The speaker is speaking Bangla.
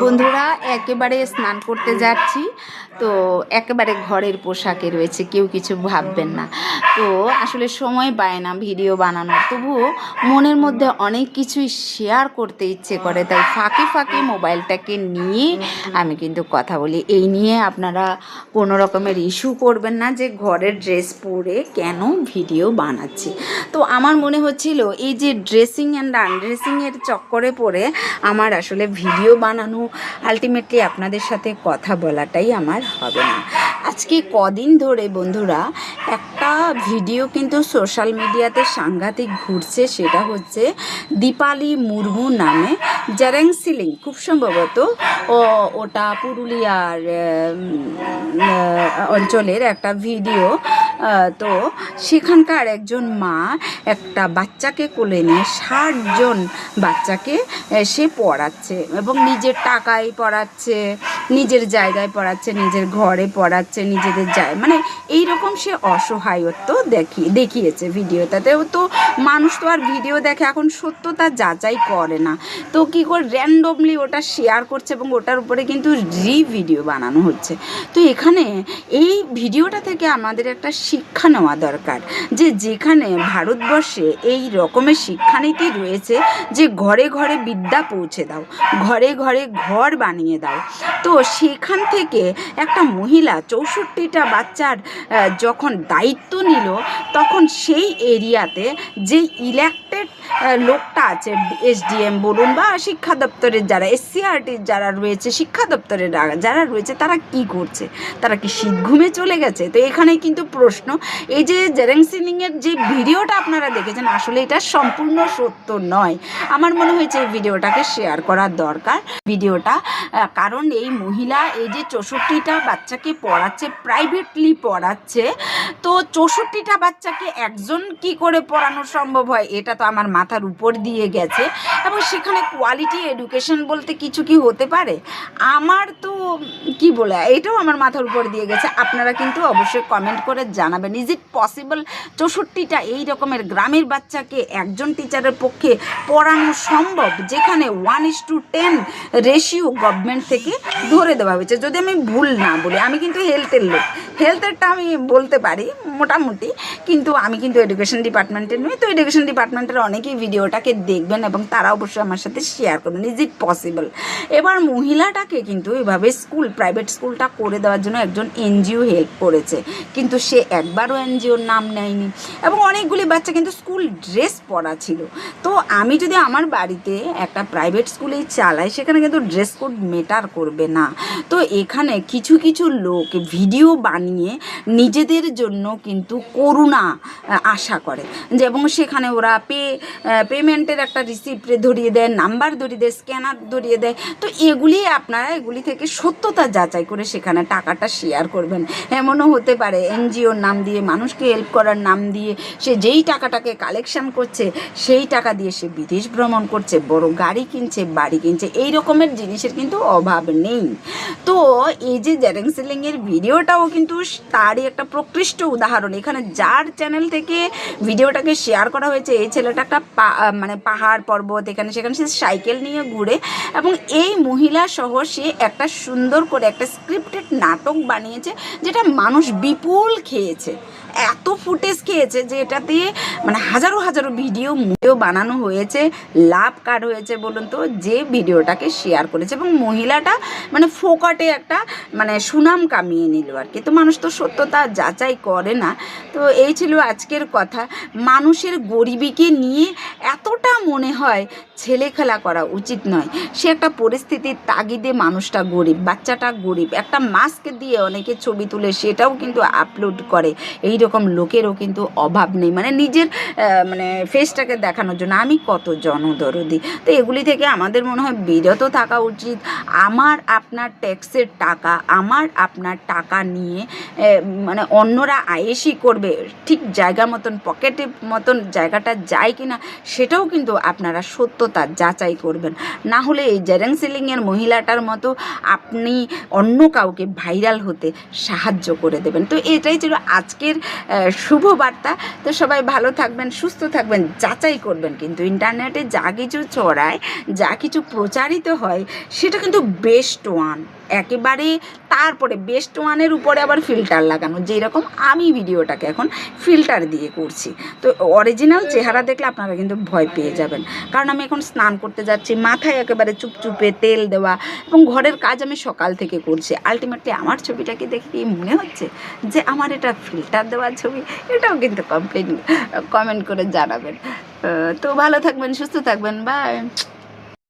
বন্ধুরা, একেবারে স্নান করতে যাচ্ছি। তো একেবারে ঘরের পোশাকে রয়েছে, কেউ কিছু ভাববেন না। তো আসলে সময় পায় না ভিডিও বানানোর। তবুও মনের মধ্যে অনেক কিছুই শেয়ার করতে ইচ্ছে করে, তাই ফাঁকে ফাঁকে মোবাইলটাকে নিয়ে আমি কিন্তু কথা বলি। এই নিয়ে আপনারা কোনো রকমের ইস্যু করবেন না যে ঘরের ড্রেস পরে কেন ভিডিও বানাচ্ছি। তো আমার মনে হচ্ছিল, এই যে ড্রেসিং অ্যান্ড আনড্রেসিংয়ের চক্করে পড়ে আমার আসলে ভিডিও বানানো আলটিমেটলি আপনাদের সাথে কথা বলাটাই আমার হবে না। আজকে কদিন ধরে বন্ধুরা, একটা ভিডিও কিন্তু সোশ্যাল মিডিয়াতে সাংঘাতিক ঘুরছে, সেটা হচ্ছে দীপালি মুর্মু নামে জ্যারেং সিলিং খুব সম্ভবত ও, ওটা পুরুলিয়ার অঞ্চলের একটা ভিডিও তো সেখানকার একজন মা একটা বাচ্চাকে কোলে নিয়ে ষাটজন বাচ্চাকে সে পড়াচ্ছে এবং নিজের টাকায় পড়াচ্ছে। নিজের জায়গায় পড়াচ্ছে, নিজের ঘরে পড়াচ্ছে, নিজেদের যায় মানে এই রকম সে অসহায়ত্ব দেখি, দেখিয়েছে ভিডিওটাতেও তো মানুষ তো আর ভিডিও দেখে এখন সত্যতা যাচাই করে না। তো কী করে র্যান্ডমলি ওটা শেয়ার করছে এবং ওটার উপরে কিন্তু রি ভিডিও বানানো হচ্ছে। তো এখানে এই ভিডিওটা থেকে আমাদের একটা শিক্ষা নেওয়া দরকার যে যেখানে ভারতবর্ষে এই রকমের শিক্ষানীতি রয়েছে যে ঘরে ঘরে বিদ্যা পৌঁছে দাও, ঘরে ঘরে ঘর বানিয়ে দাও। তো সেখান থেকে একটা মহিলা চৌষট্টিটা বাচ্চার যখন দায়িত্ব নিল, তখন সেই এরিয়াতে যে ইলেক্টেড লোকটা আছে, এসডিএম বলুন বা শিক্ষা দপ্তরের যারা এসসিআরটির যারা রয়েছে, শিক্ষা দপ্তরের যারা রয়েছে, তারা কি করছে? তারা কি শীত ঘুমে চলে গেছে? তো এখানে কিন্তু প্রশ্ন। এই যে জেরেং সিনিংয়ের যে ভিডিওটা আপনারা দেখেছেন, আসলে এটা সম্পূর্ণ সত্য নয়। আমার মনে হয়েছে এই ভিডিওটাকে শেয়ার করার দরকার। ভিডিওটা কারণ এই মহিলা এই যে চৌষট্টিটা বাচ্চাকে পড়াচ্ছে প্রাইভেটলি পড়াচ্ছে, তো চৌষট্টিটা বাচ্চাকে একজন কি করে পড়ানো সম্ভব হয় এটা তো আমার মাথার উপর দিয়ে গেছে। এবং সেখানে কোয়ালিটি এডুকেশন বলতে কিছু কি হতে পারে? আমার তো, কি বলে, এটাও আমার মাথার উপর দিয়ে গেছে। আপনারা কিন্তু অবশ্যই কমেন্ট করে জানাবেন ইজ ইট পসিবল চৌষট্টিটা এই রকমের গ্রামের বাচ্চাকে একজন টিচারের পক্ষে পড়ানো সম্ভব? যেখানে one is to ten ratio government থেকে ধরে দেওয়া হয়েছে। যদি আমি ভুল না বলি আমি কিন্তু হেলথের লোক। হেলথেরটা আমি বলতে পারি, মোটামুটি। কিন্তু আমি কিন্তু এডুকেশন ডিপার্টমেন্টের নই, তো এডুকেশন ডিপার্টমেন্টের অনেকেই ভিডিওটাকে দেখবেন এবং তারা অবশ্যই আমার সাথে শেয়ার করবেন ইজ ইট পসিবল এবার মহিলাটাকে কিন্তু এভাবে স্কুল প্রাইভেট স্কুলটা করে দেওয়ার জন্য একজন এনজিও হেল্প করেছে। কিন্তু সে একবারও এনজিওর নাম নেয়নি। এবং অনেকগুলি বাচ্চা কিন্তু স্কুল ড্রেস পরা ছিল। তো আমি যদি আমার বাড়িতে একটা প্রাইভেট স্কুলেই চালাই, সেখানে কিন্তু ড্রেস কোড মেটার করবে না। তো এখানে কিছু কিছু লোক ভিডিও বানিয়ে নিজেদের জন্য কিন্তু করুণা আশা করে। এবং সেখানে ওরা পে পেমেন্টের একটা রিসিপ্ট ধরিয়ে দেয় নাম্বার ধরিয়ে দেয় স্ক্যানার ধরিয়ে দেয়। তো এগুলি আপনারা এগুলি থেকে সত্যতা যাচাই করে সেখানে টাকাটা শেয়ার করবেন। এমনও হতে পারে, এনজিওর নাম দিয়ে, মানুষকে হেল্প করার নাম দিয়ে সে যেই টাকাটাকে কালেকশন করছে, সেই টাকা দিয়ে সে বিদেশ ভ্রমণ করছে, বড় গাড়ি কিনছে, বাড়ি কিনছে, এই রকমের জিনিসের কিন্তু অভাব নেই। তো এই যে জ্যারেং সিলিংয়ের ভিডিওটাও কিন্তু তারই একটা প্রকৃষ্ট উদাহরণ। এখানে যার চ্যানেল থেকে ভিডিওটাকে শেয়ার করা হয়েছে, এই ছেলেটা একটা মানে পাহাড় পর্বত, এখানে সেখানে সে সাইকেল নিয়ে ঘুরে এবং এই মহিলা সহ সে একটা সুন্দর করে একটা স্ক্রিপ্টেড নাটক বানিয়েছে, যেটা মানুষ বিপুল খেয়েছে। এত ফুটেজ খেয়েছে যে এটা দিয়ে মানে হাজারো হাজারো ভিডিও ভিডিও বানানো হয়েছে লাভ কার হয়েছে বলুন তো, যে ভিডিওটাকে শেয়ার করেছে এবং মহিলাটা মানে ফোকাটে একটা মানে সুনাম কামিয়ে নিল আর কি। তো মানুষ তো সত্যতা যাচাই করে না। তো এই ছিল আজকের কথা। মানুষের গরিবিকে নিয়ে এতটা মনে হয় ছেলে খেলা করা উচিত নয়। সে একটা পরিস্থিতির তাগিদে মানুষটা গরিব, বাচ্চাটা গরিব। একটা মাস্ক দিয়ে অনেকে ছবি তুলে সেটাও কিন্তু আপলোড করে। এই রকম লোকেরও কিন্তু অভাব নেই। মানে নিজের মানে ফেসটাকে দেখানোর জন্য। আমি কত জনদরদি। তো এগুলি থেকে আমাদের মনে হয় বিরত থাকা উচিত। আমার আপনার ট্যাক্সের টাকা, আমার আপনার টাকা নিয়ে মানে অন্যরা আয়েসি করবে, ঠিক জায়গা মতন পকেটে মতন জায়গাটা যায় কিনা, সেটাও কিন্তু আপনারা সত্যতা সত্যতা যাচাই করবেন। না হলে এই জেরেং সিলিংয়ের মহিলাটার মতো আপনি অন্য কাউকে ভাইরাল হতে সাহায্য করে দেবেন। তো এটাই ছিল আজকের শুভ বার্তা। তো সবাই ভালো থাকবেন, সুস্থ থাকবেন, যাচাই করবেন। কিন্তু ইন্টারনেটে যা কিছু চড়ায় যা কিছু প্রচারিত হয়, সেটা কিন্তু বেস্ট ওয়ান। একেবারে তারপরে বেস্ট ওয়ানের উপরে আবার ফিল্টার লাগানো, যেরকম আমি ভিডিওটাকে এখন ফিল্টার দিয়ে করছি। তো অরিজিনাল চেহারা দেখলে আপনারা কিন্তু ভয় পেয়ে যাবেন। কারণ আমি এখন স্নান করতে যাচ্ছি, মাথায় একেবারে চুপচুপে তেল দেওয়া এবং ঘরের কাজ আমি সকাল থেকে করছি। আলটিমেটলি আমার ছবিটাকে দেখে মনে হচ্ছে যে আমার এটা ফিল্টার দেওয়া ছবি? এটাও কিন্তু কমপ্লেন কমেন্ট করে জানাবেন। তো ভালো থাকবেন, সুস্থ থাকবেন বাই